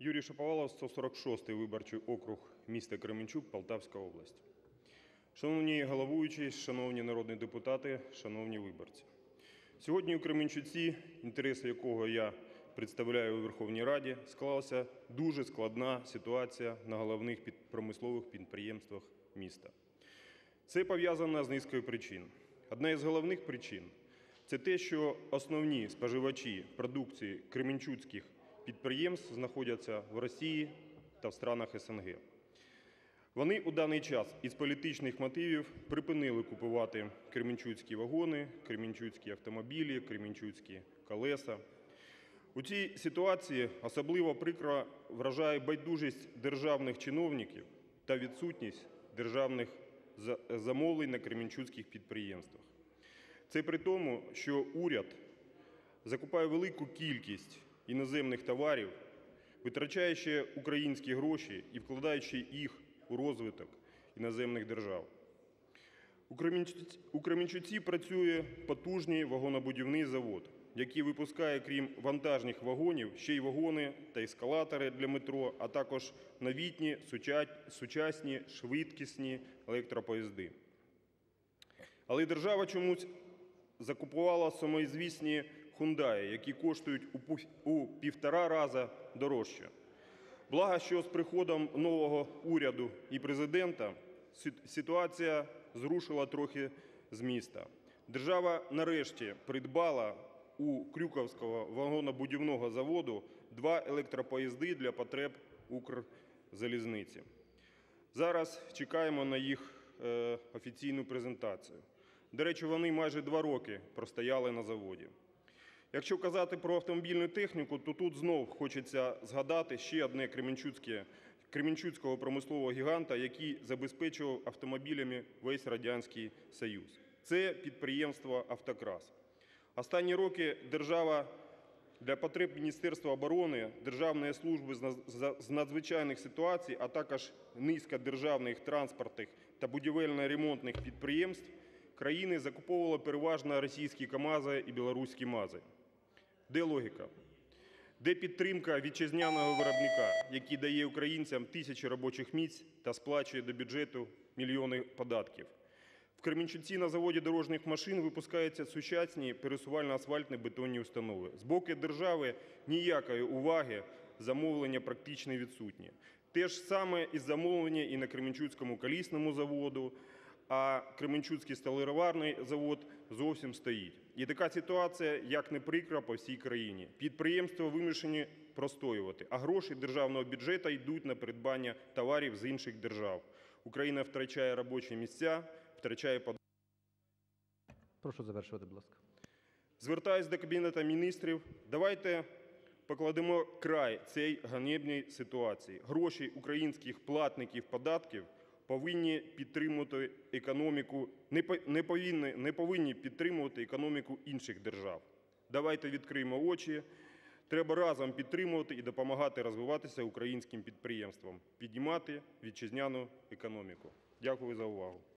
Юрій Шаповалов, 146 виборчий округ міста Кременчук, Полтавська область. Шановні головуючі, шановні народні депутати, шановні виборці. Сьогодні у Кременчуці, інтереси якого я представляю у Верховній Раді, склалася дуже складна ситуація на головних промислових підприємствах міста. Це пов'язано з низкою причин. Одна із головних причин – це те, що основні споживачі продукції кременчуцьких підприємств знаходяться в Росії та в странах СНГ. Вони у даний час із політичних мотивів припинили купувати кременчуцькі вагони, кременчуцькі автомобілі, кременчуцькі колеса. У цій ситуації особливо прикро вражає байдужість державних чиновників та відсутність державних замовлень на кременчуцьких підприємствах. Це при тому, що уряд закупає велику кількість іноземних товарів, витрачаючи українські гроші і вкладаючи їх у розвиток іноземних держав. У Кременчуці, працює потужний вагонобудівний завод, який випускає, крім вантажних вагонів, ще й вагони та ескалатори для метро, а також новітні сучасні швидкісні електропоїзди. Але держава чомусь закупувала самоізвісні хундаї, які коштують у півтора рази дорожче. Благо, що з приходом нового уряду і президента ситуація зрушила трохи з міста. Держава нарешті придбала у Крюковського вагонобудівного заводу два електропоїзди для потреб Укрзалізниці. Зараз чекаємо на їх е, офіційну презентацію. До речі, вони майже два роки простояли на заводі. Якщо казати про автомобільну техніку, то тут знов хочеться згадати ще одне кременчуцьке, кременчуцького промислового гіганта, який забезпечував автомобілями весь Радянський Союз. Це підприємство «Автокрас». Останні роки держава для потреб Міністерства оборони, Державної служби з надзвичайних ситуацій, а також низка державних транспортних та будівельно-ремонтних підприємств країни закуповувала переважно російські КАМАЗи і білоруські МАЗи. Де логіка? Де підтримка вітчизняного виробника, який дає українцям тисячі робочих місць та сплачує до бюджету мільйони податків? В Кременчуці на заводі дорожніх машин випускаються сучасні пересувально-асфальтні бетонні установи. З боку держави ніякої уваги замовлення практично відсутні. Те ж саме із замовлення і на Кременчуцькому колісному заводу, а Кременчуцький сталероварний завод зовсім стоїть. І така ситуація, як не прикро, по всій країні. Підприємства вимушені простоювати, а гроші державного бюджету йдуть на придбання товарів з інших держав. Україна втрачає робочі місця, втрачає податки. Прошу завершувати, будь ласка. Звертаюсь до Кабінету міністрів. Давайте покладемо край цій ганебній ситуації. Гроші українських платників податків повинні підтримувати економіку, не по- повинні, не повинні підтримувати економіку інших держав. Давайте відкриємо очі. Треба разом підтримувати і допомагати розвиватися українським підприємствам, піднімати вітчизняну економіку. Дякую за увагу.